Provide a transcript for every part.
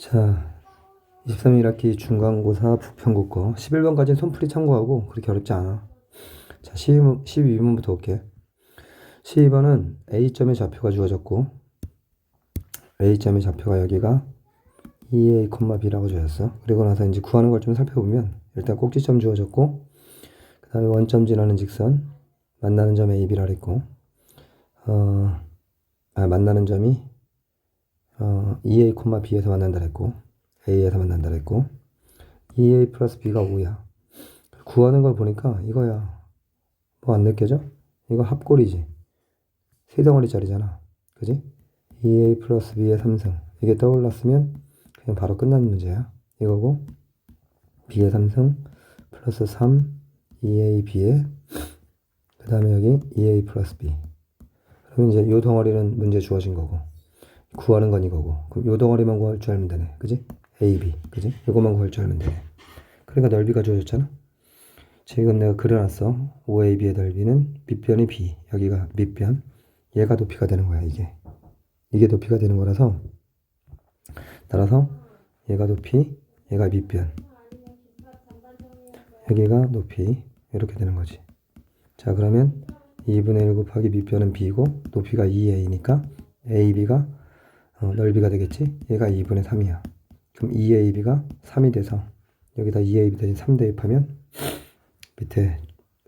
자, 23일 학기 중간고사 부평국어 11번까지는 손풀이 참고하고 그렇게 어렵지 않아. 자, 12번, 12번부터 볼게. 12번은 A점의 좌표가 주어졌고 A점의 좌표가 여기가 2A, B라고 주어졌어. 그리고 나서 이제 구하는 걸 좀 살펴보면 일단 꼭지점 주어졌고 그 다음에 원점 지나는 직선 만나는 점 A, B라 그랬고 어, 아, 만나는 점이 어, 2a, b에서 만난다 그랬고 a에서 만난다 그랬고 2a 플러스 b가 5야. 구하는 걸 보니까 이거야. 뭐 안 느껴져? 이거 합골이지. 세 덩어리짜리잖아. 그지? 2a 플러스 b의 3승 이게 떠올랐으면 그냥 바로 끝난 문제야. 이거고 b의 3승 플러스 3 2a b의 그 다음에 여기 2a 플러스 b. 그러면 이제 요 덩어리는 문제 주어진 거고 구하는 건 이거고. 그럼 요 덩어리만 구할 줄 알면 되네. 그지? A, B. 그지? 요것만 구할 줄 알면 되네. 그러니까 넓이가 주어졌잖아. 지금 내가 그려놨어. 5AB의 넓이는 밑변이 B. 여기가 밑변. 얘가 높이가 되는 거야 이게. 이게 높이가 되는 거라서 따라서 얘가 높이 얘가 밑변. 여기가 높이. 이렇게 되는 거지. 자 그러면 2분의 1 곱하기 밑변은 B고 높이가 2A니까 AB가 어, 넓이가 되겠지? 얘가 2분의 3이야. 그럼 2AB가 3이 돼서 여기다 2AB 대신 3 대입하면 밑에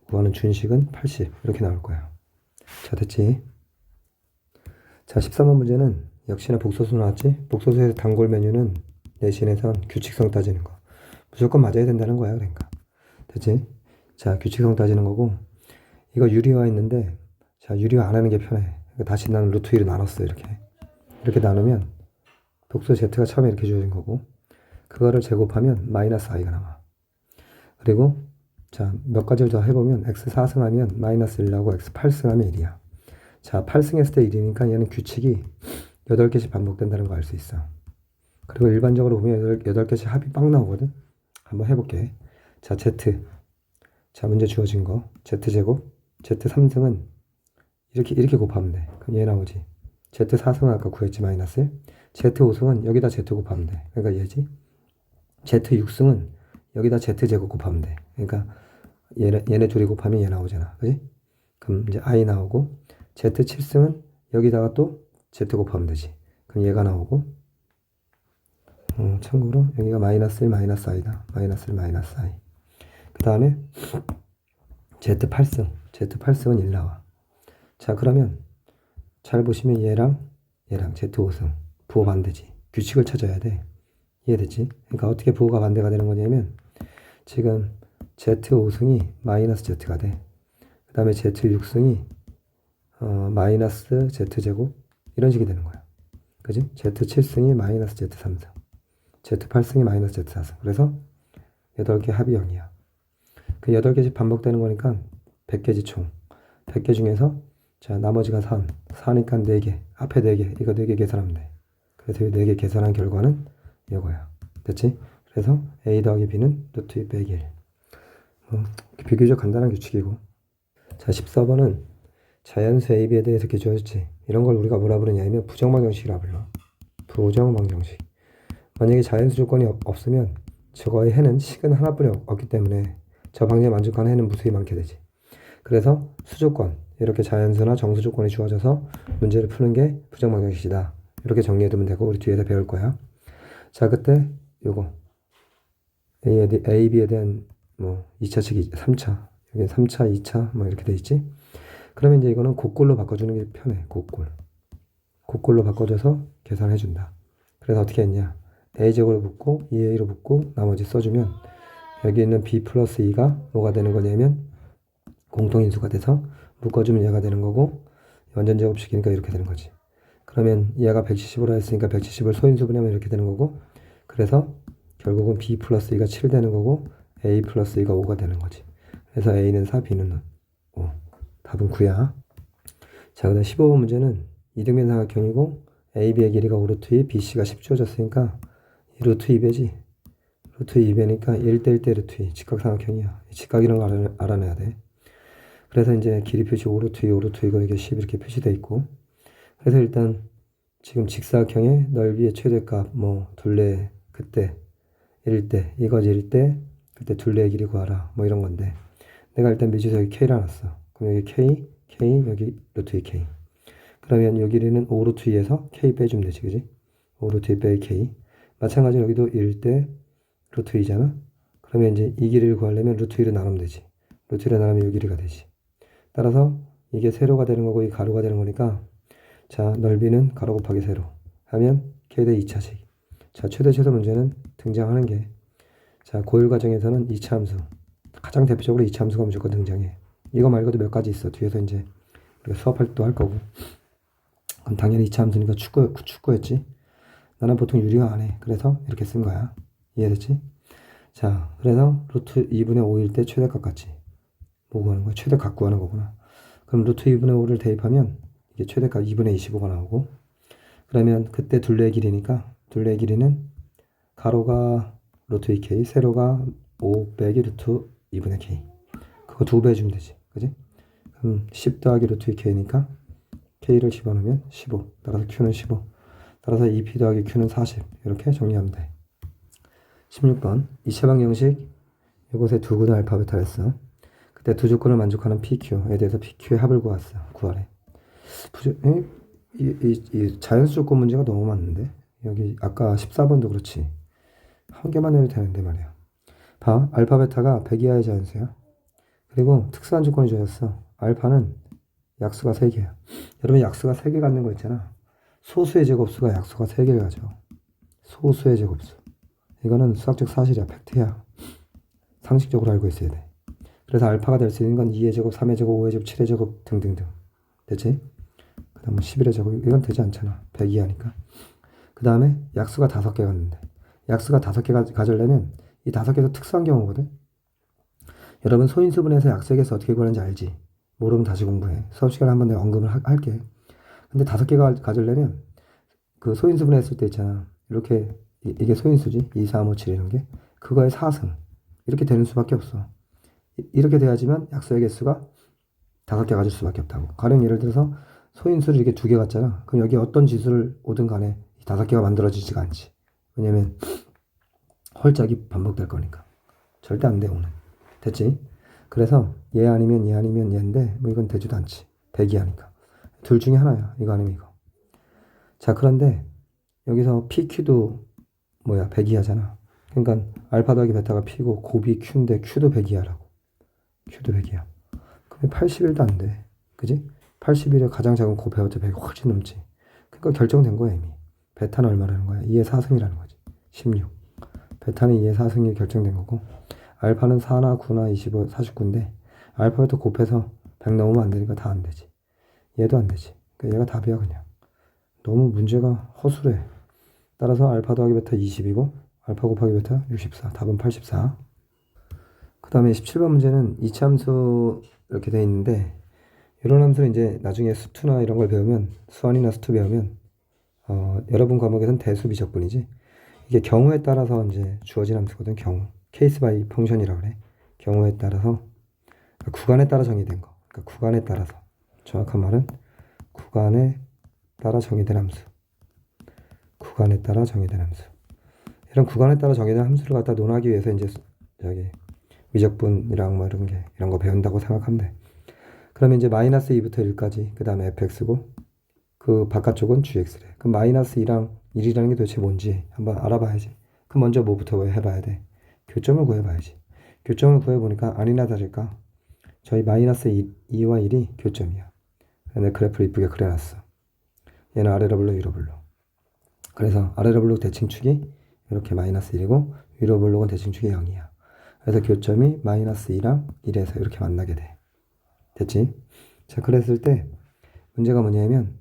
구하는 준식은 80 이렇게 나올 거야. 자 됐지? 자 13번 문제는 역시나 복소수 나왔지? 복소수에서 단골 메뉴는 내신에선 규칙성 따지는 거. 무조건 맞아야 된다는 거야 그러니까. 됐지? 자 규칙성 따지는 거고 이거 유리화 있는데 자 유리화 안 하는 게 편해. 그러니까 다시 나는 루트 1을 나눴어 이렇게. 이렇게 나누면 독소 z가 처음에 이렇게 주어진 거고 그거를 제곱하면 마이너스 i가 나와. 그리고 자 몇 가지를 더 해보면 x 4승하면 마이너스 1 나오고 x 8승하면 1이야. 자 8승했을 때 1이니까 얘는 규칙이 8개씩 반복된다는 거 알 수 있어. 그리고 일반적으로 보면 8개씩 합이 빵 나오거든. 한번 해볼게. 자 z 자 문제 주어진 거 z제곱 z 3승은 이렇게 이렇게 곱하면 돼. 그럼 얘 나오지. Z4승은 아까 구했지 마이너스 Z5승은 여기다 Z 곱하면 돼. 그러니까 얘지? Z6승은 여기다 Z제곱 곱하면 돼. 그러니까 얘네, 얘네 둘이 곱하면 얘 나오잖아. 그지? 그럼 이제 I 나오고 Z7승은 여기다가 또 Z 곱하면 되지. 그럼 얘가 나오고 어, 참고로 여기가 마이너스 1 마이너스 I다. 마이너스 1 마이너스 I. 그 다음에 Z8승. Z8승은 1 나와. 자 그러면 잘 보시면 얘랑 얘랑 Z5승 부호 반대지. 규칙을 찾아야 돼. 이해됐지? 그러니까 어떻게 부호가 반대가 되는 거냐면 지금 Z5승이 마이너스 Z가 돼. 그 다음에 Z6승이 어, 마이너스 Z제곱 이런 식이 되는 거야. 그지? Z7승이 마이너스 Z3승 Z8승이 마이너스 Z4승 그래서 8개 합이 0이야. 그 8개씩 반복되는 거니까 100개지 총. 100개 중에서 자, 나머지가 3. 4니까 4개. 앞에 4개. 이거 4개 계산하면 돼. 그래서 이 4개 계산한 결과는 이거야. 됐지? 그래서 A 더하기 B는 루트 2 빼기 1. 뭐, 비교적 간단한 규칙이고. 자, 14번은 자연수 A, B에 대해서 주어졌지. 이런 걸 우리가 뭐라 부르냐면 부정방정식이라 불러. 부정방정식. 만약에 자연수 조건이 없, 없으면 저거의 해는 식은 하나뿐이 없 기 때문에 저 방정에 만족하는 해는 무수히 많게 되지. 그래서 수조건, 이렇게 자연수나 정수 조건이 주어져서 문제를 푸는 게 부정방정식이다. 이렇게 정리해두면 되고 우리 뒤에서 배울 거야. 자 그때 요거 A에 대, A, B에 대한 뭐 2차 측이 3차 여기 3차, 2차 뭐 이렇게 돼 있지. 그러면 이제 이거는 곡골로 바꿔주는 게 편해. 곡골. 곡골로 바꿔줘서 계산해 준다. 그래서 어떻게 했냐? A제곱을 붙고 2A로 붙고 나머지 써주면 여기 있는 B 플러스 2가 뭐가 되는 거냐면 공통인수가 돼서 묶어주면 얘가 되는 거고 완전 제곱시키니까 이렇게 되는 거지. 그러면 얘가 170으로 했으니까 170을 소인수분하면 이렇게 되는 거고 그래서 결국은 b 플러스 2가 7 되는 거고 a 플러스 2가 5가 되는 거지. 그래서 a는 4, b는 5. 답은 9야. 자, 그 다음 15번 문제는 이등변 삼각형이고 a, b의 길이가 5루트 2, bc가 10 주어졌으니까 이 루트 2배지. 루트 2배니까 1대 1대 루트 2. 직각삼각형이야. 직각이라는 걸 알아, 알아내야 돼. 그래서 이제 길이 표시 5루트 2, 5루트 2가 이게 10 이렇게 표시되어 있고. 그래서 일단 지금 직사각형의 넓이의 최대값 뭐 둘레 그때 때 이거지 이럴 때 그때 둘레의 길이 구하라 뭐 이런 건데. 내가 일단 여기 K를 놨어. 그럼 여기 K K 여기 루트 2 K. 그러면 여기 길이는 5 루트 2에서 K 빼주면 되지 그지? 5 루트 2 빼기 K. 마찬가지로 여기도 1대 루트 2잖아? 그러면 이제 이 길이를 구하려면 루트 2를 나누면 되지. 루트 2를 나누면 이 길이가 되지 따라서 이게 세로가 되는 거고 이 가로가 되는 거니까 자 넓이는 가로 곱하기 세로 하면 K대 2차식. 자 최대 최소 문제는 등장하는 게 자 고일 과정에서는 2차 함수 가장 대표적으로 2차 함수가 무조건 등장해. 이거 말고도 몇 가지 있어. 뒤에서 이제 우리가 수업할 때도 할 거고. 그럼 당연히 2차 함수니까 축구, 축구였지? 나는 보통 유리화 안 해. 그래서 이렇게 쓴 거야. 이해됐지? 자 그래서 루트 2분의 5일 때 최대값 같지 뭐 구하는 거야 최대값 구하는 거구나. 그럼 루트 2분의 5를 대입하면 이게 최대값 2분의 25가 나오고 그러면 그때 둘레의 길이니까 둘레의 길이는 가로가 루트 2k 세로가 5 빼기 루트 2분의 k 그거 두 배 해주면 되지. 그지? 그럼 10 더하기 루트 2k니까 k를 집어넣으면 15 따라서 q는 15 따라서 2p 더하기 q는 40 이렇게 정리하면 돼. 16번. 이차 방정식 이곳에 두 군의 알파 베타를 했어 그때 두 조건을 만족하는 PQ에 대해서 PQ의 합을 구했어. 구하래. 부조, 에? 이, 이, 이 자연수 조건 문제가 너무 많은데 여기 아까 14번도 그렇지. 한 개만 해도 되는데 말이야. 봐. 알파 베타가 100 이하의 자연수야. 그리고 특수한 조건이 주어졌어. 알파는 약수가 3개야. 여러분 약수가 3개 갖는 거 있잖아. 소수의 제곱수가 약수가 3개를 가져. 소수의 제곱수. 이거는 수학적 사실이야. 팩트야. 상식적으로 알고 있어야 돼. 그래서 알파가 될 수 있는 건 2의 제곱, 3의 제곱, 5의 제곱, 7의 제곱 등등등. 됐지? 그 다음 11의 제곱. 이건 되지 않잖아. 100 이하니까. 그 다음에 약수가 5개 갔는데. 약수가 5개 가지려면 이 5개도 특수한 경우거든. 여러분 소인수분해서 약수에게서 어떻게 구하는지 알지? 모르면 다시 공부해. 수업 시간에 한번 내가 언급을 하, 할게. 근데 5개가 가지려면 그 소인수분 했을 때 있잖아. 이렇게 이, 이게 소인수지. 2, 3, 5, 7 이런 게. 그거의 4승. 이렇게 되는 수밖에 없어. 이렇게 돼야지만 약수의 개수가 다섯 개 가질 수밖에 없다고. 가령 예를 들어서 소인수를 이렇게 두 개 갖잖아. 그럼 여기 어떤 지수를 오든 간에 다섯 개가 만들어지지가 않지. 왜냐면 헐짝이 반복될 거니까. 절대 안 돼, 오늘. 됐지? 그래서 얘 아니면 얘 아니면 얘인데 뭐 이건 되지도 않지. 백이 하니까. 둘 중에 하나야. 이거 아니면 이거. 자, 그런데 여기서 PQ도 뭐야? 백이하잖아. 그러니까 알파 더하기 베타가 P고 곱이 Q인데 Q도 백이하라고. 100이야. 그럼 81도 안 돼. 그지? 81의 가장 작은 곱해봤자 100이 훨씬 넘지. 그러니까 결정된 거야, 이미. 베타는 얼마라는 거야? 2의 4승이라는 거지. 16. 베타는 2의 4승이 결정된 거고, 알파는 4나 9나 25, 49인데, 알파부터 곱해서 100 넘으면 안 되니까 다 안 되지. 얘도 안 되지. 그러니까 얘가 답이야, 그냥. 너무 문제가 허술해. 따라서 알파 더하기 베타 20이고, 알파 곱하기 베타 64. 답은 84. 그 다음에 17번 문제는 이차함수 이렇게 돼 있는데 이런 함수는 이제 나중에 수투나 이런 걸 배우면 수완이나 수투 배우면 어, 여러분 과목에선 대수 비적분이지. 이게 경우에 따라서 이제 주어진 함수거든 경우. 케이스 바이 펑션이라고 그래. 경우에 따라서. 그러니까 구간에 따라 정의된 거. 그러니까 구간에 따라서. 정확한 말은 구간에 따라 정의된 함수. 구간에 따라 정의된 함수. 이런 구간에 따라 정의된 함수를 갖다 논하기 위해서 이제 저기 미적분이랑 뭐 이런 게 이런 거 배운다고 생각하면 돼. 그러면 이제 마이너스 2부터 1까지 그 다음에 fx고 그 바깥쪽은 gx래. 그럼 마이너스 2랑 1이라는 게 도대체 뭔지 한번 알아봐야지. 그럼 먼저 뭐부터 해봐야 돼? 교점을 구해봐야지. 교점을 구해보니까 아니나 다를까 저희 마이너스 2, 2와 1이 교점이야. 내 그래프를 이쁘게 그려놨어. 얘는 아래로 불러 위로 불러. 그래서 아래로 불러 대칭축이 이렇게 마이너스 1이고 위로 불러은 대칭축이 0이야. 그래서 교점이 마이너스 2랑 1에서 이렇게 만나게 돼. 됐지? 자, 그랬을 때 문제가 뭐냐면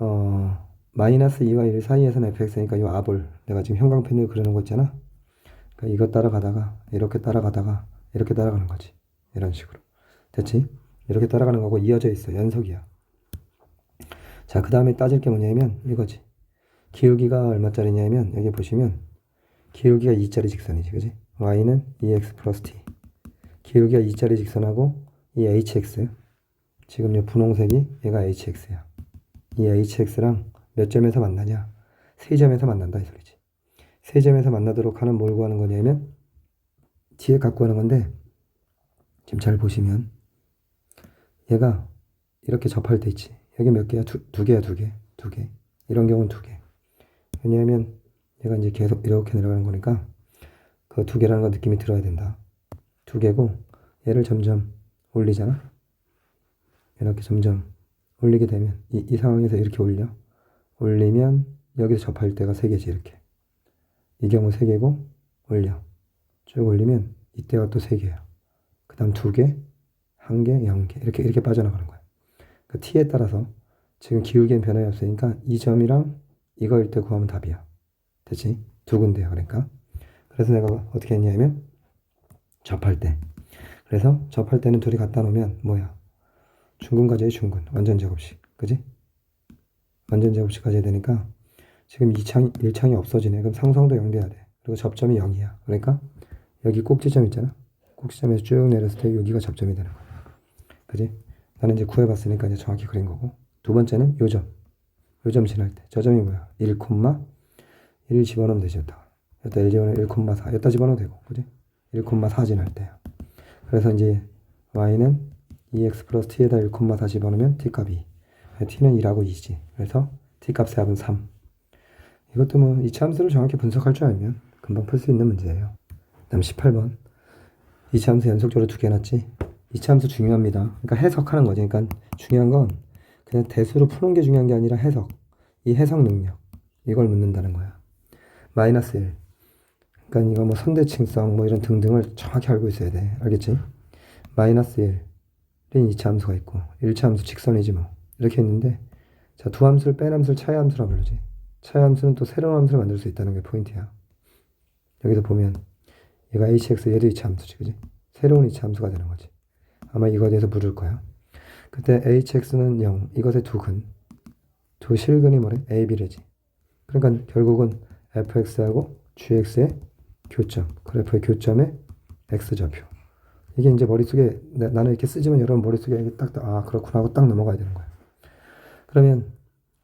어, 마이너스 2와 1 사이에서는 fx니까 이 압을 내가 지금 형광펜으로 그리는 거 있잖아. 그러니까 이거 따라가다가 이렇게 따라가다가 이렇게 따라가는 거지. 이런 식으로. 됐지? 이렇게 따라가는 거고 이어져 있어. 연속이야. 자, 그 다음에 따질 게 뭐냐면 이거지. 기울기가 얼마짜리냐면 여기 보시면 기울기가 2짜리 직선이지. 그지? Y는 2x 플러스 t 기울기가 2짜리 직선하고 이 hx 지금 이 분홍색이 얘가 hx야 이 hx랑 몇 점에서 만나냐? 세 점에서 만난다 이 소리지. 세 점에서 만나도록 하는 뭘 구하는 거냐면 뒤에 갖고 하는 건데 지금 잘 보시면 얘가 이렇게 접할 때 있지. 여기 몇 개야? 두, 두 개야, 두 개. 두 개. 이런 경우는 두 개. 왜냐하면 얘가 이제 계속 이렇게 내려가는 거니까 그 두 개라는 거 느낌이 들어야 된다. 두 개고 얘를 점점 올리잖아. 이렇게 점점 올리게 되면 이, 이 상황에서 이렇게 올려. 올리면 여기서 접할 때가 세 개지 이렇게. 이 경우 세 개고 올려. 쭉 올리면 이때가 또 세 개야. 그 다음 두 개, 한 개, 영 개. 이렇게, 이렇게 빠져나가는 거야. 그 t에 따라서 지금 기울기엔 변화가 없으니까 이 점이랑 이거일 때 구하면 답이야. 됐지? 두 군데야. 그러니까. 그래서 내가 어떻게 했냐면 접할 때. 그래서 접할 때는 둘이 갖다 놓으면 뭐야? 중근 가져야 중근. 완전 제곱식. 그지? 완전 제곱식 가져야 되니까 지금 2창, 1창이 없어지네. 그럼 상성도 0 돼야 돼. 그리고 접점이 0이야. 그러니까 여기 꼭지점 있잖아. 꼭지점에서 쭉 내렸을 때 여기가 접점이 되는 거야. 그지? 나는 이제 구해봤으니까 이제 정확히 그린 거고. 두 번째는 요점. 요점 지날 때. 저 점이 뭐야? 1, 1 집어넣으면 되지, 여기다. 여기다 1 집어넣으면 1,4. 여기다 집어넣어도 되고. 그지? 1,4 지날 때야. 그래서 이제 y는 2x 플러스 t에다 1,4 집어넣으면 t 값이. t는 2라고 2지. 그래서 t 값의 합은 3. 이것도 뭐 이차함수를 정확히 분석할 줄 알면 금방 풀 수 있는 문제예요. 다음 18번. 이차함수 연속적으로 두개 놨지. 이차함수 중요합니다. 그러니까 해석하는 거지. 그러니까 중요한 건 그냥 대수로 푸는 게 중요한 게 아니라 해석. 이 해석 능력. 이걸 묻는다는 거야. 마이너스 1. 그러니까 이거 뭐 선대칭 성 뭐 이런 등등을 정확히 알고 있어야 돼. 알겠지? 마이너스 1은 이차함수가 있고 1차 함수 직선이지 뭐. 이렇게 있는데 자, 두 함수를 뺀 함수를 차이 함수라 부르지. 차이 함수는 또 새로운 함수를 만들 수 있다는 게 포인트야. 여기서 보면 얘가 hx 얘도 이차 함수지, 그지? 새로운 이차 함수가 되는 거지. 아마 이거에 대해서 물을 거야. 그때 hx는 0, 이것의 두 근, 두 실근이 뭐래? a, b래지. 그러니까 결국은 fx하고 gx의 교점, 그래프의 교점의 x좌표. 이게 이제 머릿속에 나- 나는 이렇게 쓰지만 여러분 머릿속에 이게 딱 아 그렇구나 하고 딱 넘어가야 되는 거야. 그러면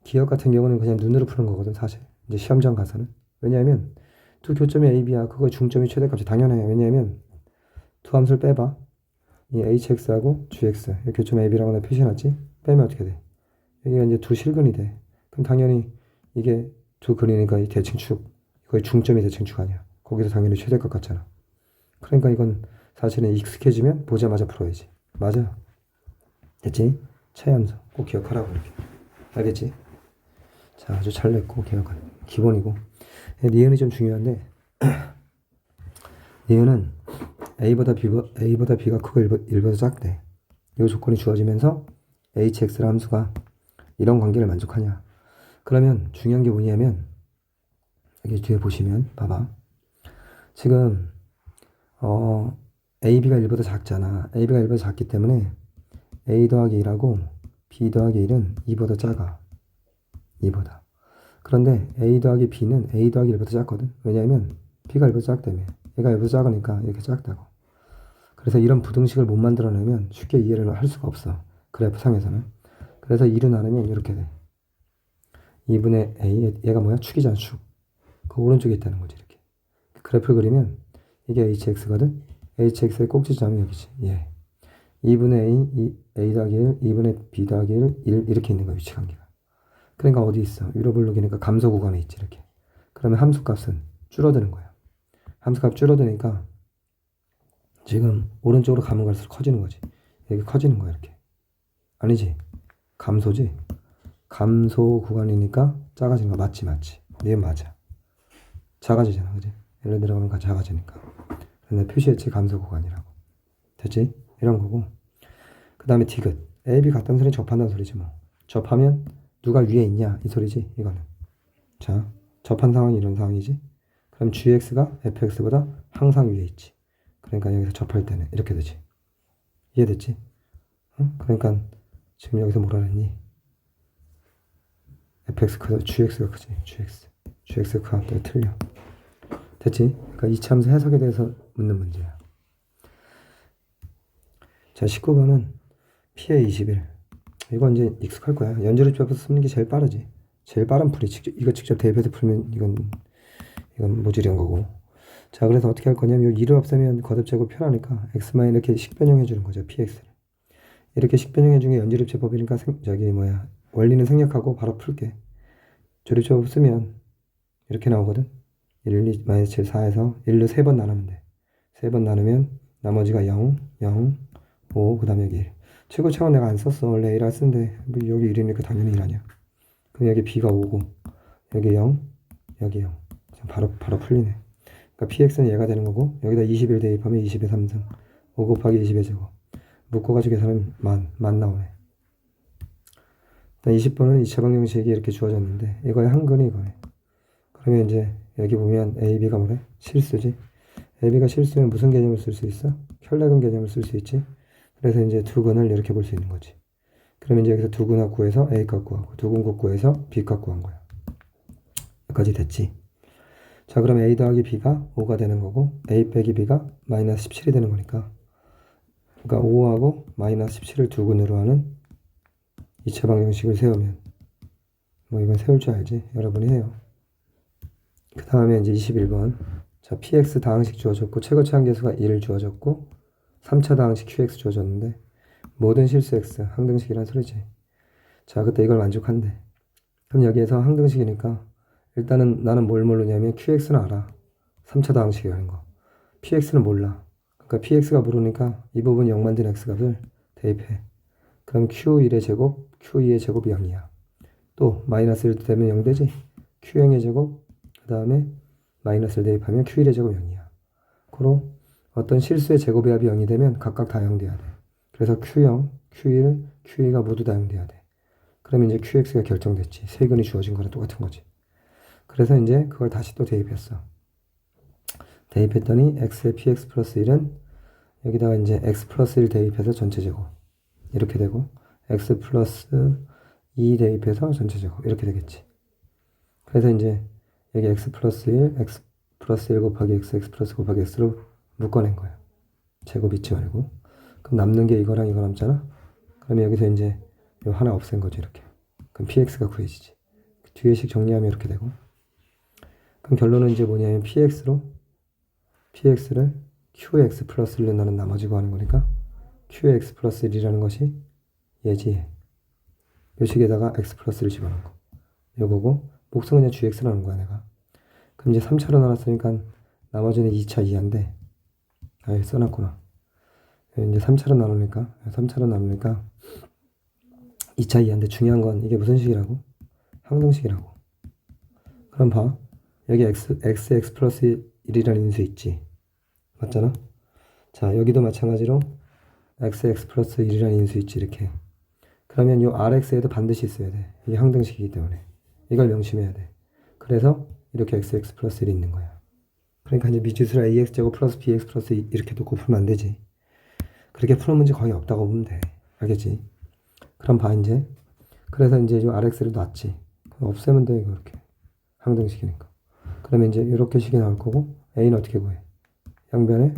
기억 같은 경우는 그냥 눈으로 푸는 거거든 사실. 이제 시험장 가서는. 왜냐하면 두 교점이 A, B야. 그거의 중점이 최대값이 당연해. 왜냐하면 두 함수를 빼봐. 이 HX하고 GX. 이 교점 A, B라고 내가 표시해놨지? 빼면 어떻게 돼? 여기가 이제 두 실근이 돼. 그럼 당연히 이게 두 근이니까 이 대칭축. 거의 중점이 대칭축 아니야. 거기서 당연히 최대값 같잖아. 그러니까 이건 사실은 익숙해지면 보자마자 풀어야지. 맞아. 됐지? 차이함수. 꼭 기억하라고 이렇게. 알겠지? 자, 아주 잘 냈고 기억은 기본이고. 니은이 좀 중요한데 니은은 a보다 b a보다 b가 크고 1보, 다 작대. 이 조건이 주어지면서 hx라 함수가 이런 관계를 만족하냐? 그러면 중요한 게 뭐냐면 여기 뒤에 보시면 봐봐. 지금 어 ab가 1보다 작잖아. ab가 1보다 작기 때문에 a 더하기 1하고 b 더하기 1은 2보다 작아. 2보다. 그런데 a 더하기 b는 a 더하기 1보다 작거든. 왜냐하면 b가 1보다 작다며. 얘가 1보다 작으니까 이렇게 작다고. 그래서 이런 부등식을 못 만들어내면 쉽게 이해를 할 수가 없어. 그래프 상에서는. 그래서 1을 나누면 이렇게 돼. 2분의 a, 얘가 뭐야? 축이잖아, 축. 그 오른쪽에 있다는 거지. 그래프를 그리면 이게 hx거든. hx의 꼭지점이 여기지. 예. 2분의 a, 이- a 더하기 1, 2분의 b 더하기 1, 1 이렇게 있는 거야, 위치 관계가. 그러니까 어디 있어? 위로 블록이니까 감소 구간에 있지 이렇게. 그러면 함수 값은 줄어드는 거야. 함수 값 줄어드니까 지금 오른쪽으로 가면 갈수록 커지는 거지. 여기 커지는 거야 이렇게. 아니지? 감소지? 감소 구간이니까 작아지는 거 맞지 맞지? 네 맞아. 작아지잖아 그지? 일로 내려가면 가- 작아지니까. 내가 표시했지 감소 구간이라고. 됐지? 이런 거고. 그 다음에 디귿. A, B 같다는 소리 접한다는 소리지 뭐. 접하면 누가 위에 있냐 이 소리지 이거는 자 접한 상황이 이런 상황이지 그럼 gx가 fx보다 항상 위에 있지 그러니까 여기서 접할 때는 이렇게 되지 이해됐지 응? 그러니까 지금 여기서 뭐라 그랬니 fx 크다 gx가 크지 gx gx 크다 또 틀려 됐지? 그러니까 이차함수 해석에 대해서 묻는 문제야. 자 19번은 피해 21 이건 이제 익숙할 거야. 연재를 접해서 쓰는 게 제일 빠르지. 제일 빠른 풀이 직접 이거 직접 대입해서 풀면 이건 이건 모질한 거고. 자 그래서 어떻게 할 거냐면 요 2를 없애면 거듭제곱 편하니까 x만 이렇게 식변형해 주는 거죠 px를. 이렇게 식변형해 중에 연주립제법이니까 생, 저기 뭐야. 원리는 생략하고 바로 풀게. 조립 제법 쓰면 이렇게 나오거든 1, 2, 마이너스 7, 4에서 1로 3번 나누면 돼. 3번 나누면 나머지가 0, 0, 5, 그 다음에 여기 1 최고 차원 내가 안 썼어. 원래 1을 쓰는데. 뭐 여기 1이니까 당연히 1 아니야. 그럼 여기 b가 5고 여기 0 여기 0 바로 바로 풀리네. 그러니까 px는 얘가 되는 거고 여기다 21 대입하면 20의 3승 5 곱하기 20의 제곱. 묶어가지고 계산하면 만, 만 나오네. 20번은 2차 방정식이 이렇게 주어졌는데 이거의 한근이 이거네. 그러면 이제 여기 보면 a, b가 뭐래? 실수지. A, b가 실수면 무슨 개념을 쓸 수 있어? 혈내근 개념을 쓸 수 있지. 그래서 이제 두 근을 이렇게 볼 수 있는 거지. 그러면 이제 여기서 두 근합 구해서 a 값 구하고 두 근곱 구해서 b 값 구한 거야. 여기까지 됐지. 자 그럼 a 더하기 b가 5가 되는 거고 a 빼기 b가 마이너스 17이 되는 거니까. 그러니까 5하고 마이너스 17을 두 근으로 하는 2차 방정식을 세우면. 뭐 이건 세울 줄 알지? 여러분이 해요 그 다음에 이제 21번. 자 px 다항식 주어졌고 최고차항 계수가 1 주어졌고 3차 다항식 qx 주어졌는데 모든 실수 x 항등식이란 소리지. 자 그때 이걸 만족한대. 그럼 여기에서 항등식이니까 일단은 나는 뭘 모르냐면 qx는 알아. 3차 다항식이라는 거. Px는 몰라. 그러니까 px가 모르니까 이 부분 0만 든 x값을 대입해. 그럼 q1의 제곱 q2의 제곱이 0이야. 또 마이너스 1 되면 0 되지? Q0의 제곱 그 다음에 마이너스를 대입하면 q1의 제곱 0이야. 그로 어떤 실수의 제곱의 합이 0이 되면 각각 다 0 돼야 돼. 그래서 q0, q1, q2가 모두 다 0 돼야 돼. 그러면 이제 qx가 결정됐지. 세근이 주어진 거랑 똑같은 거지. 그래서 이제 그걸 다시 또 대입했어. 대입했더니 x의 px 플러스 1은 여기다가 이제 x 플러스 1 대입해서 전체 제곱. 이렇게 되고 x 플러스 2 대입해서 전체 제곱. 이렇게 되겠지. 그래서 이제 여기 x 플러스 1, x 플러스 1 곱하기 x, x 플러스 곱하기 x로 묶어낸 거야. 제곱 잊지 말고. 그럼 남는 게 이거랑 이거 남잖아? 그러면 여기서 이제 요 하나 없앤 거지 이렇게. 그럼 px가 구해지지. 뒤에 식 정리하면 이렇게 되고. 그럼 결론은 이제 뭐냐면 px로 px를 qx 플러스 1로 나는 나머지 구하는 거니까 qx 플러스 1이라는 것이 예지 요 식에다가 x 플러스 1 집어넣은 거 요거고 목성은 그냥 gx라는 거야 내가 그럼 이제 3차로 나눴으니까 나머지는 2차 이하인데 아 여기 써놨구나 이제 3차로 나누니까 3차로 나누니까 2차 이하인데 중요한 건 이게 무슨 식이라고? 항등식이라고 그럼 봐 여기 x, x, x 플러스 1이라는 인수 있지. 맞잖아? 자, 여기도 마찬가지로 x, x 플러스 1이라는 인수 있지, 이렇게. 그러면 이 rx에도 반드시 있어야 돼. 이게 항등식이기 때문에. 이걸 명심해야 돼. 그래서 이렇게 x, x 플러스 1이 있는 거야. 그러니까 이제 미지수를 ax제곱 플러스 bx 플러스 2 이렇게 놓고 풀면 안 되지. 그렇게 푸는 문제 거의 없다고 보면 돼. 알겠지? 그럼 봐, 이제. 그래서 이제 이 rx를 놨지. 없애면 돼, 이거 이렇게. 항등식이니까. 그러면 이제 이렇게 식이 나올 거고 a는 어떻게 구해? 양변에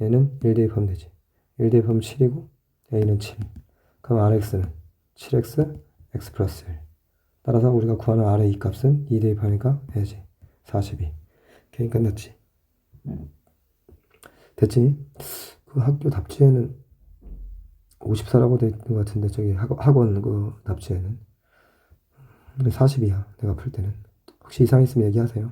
얘는 1 대입하면 되지. 1 대입하면 7이고 a는 7. 그럼 rx는 7x x 플러스 1. 따라서 우리가 구하는 r의 이 값은 2 대입 하니까 해야지. 42. 괜히 끝났지. 됐지? 그 학교 답지에는 54라고 돼 있는 것 같은데 저기 학- 학원 그 답지에는 근데 40이야 내가 풀 때는 혹시 이상 있으면 얘기하세요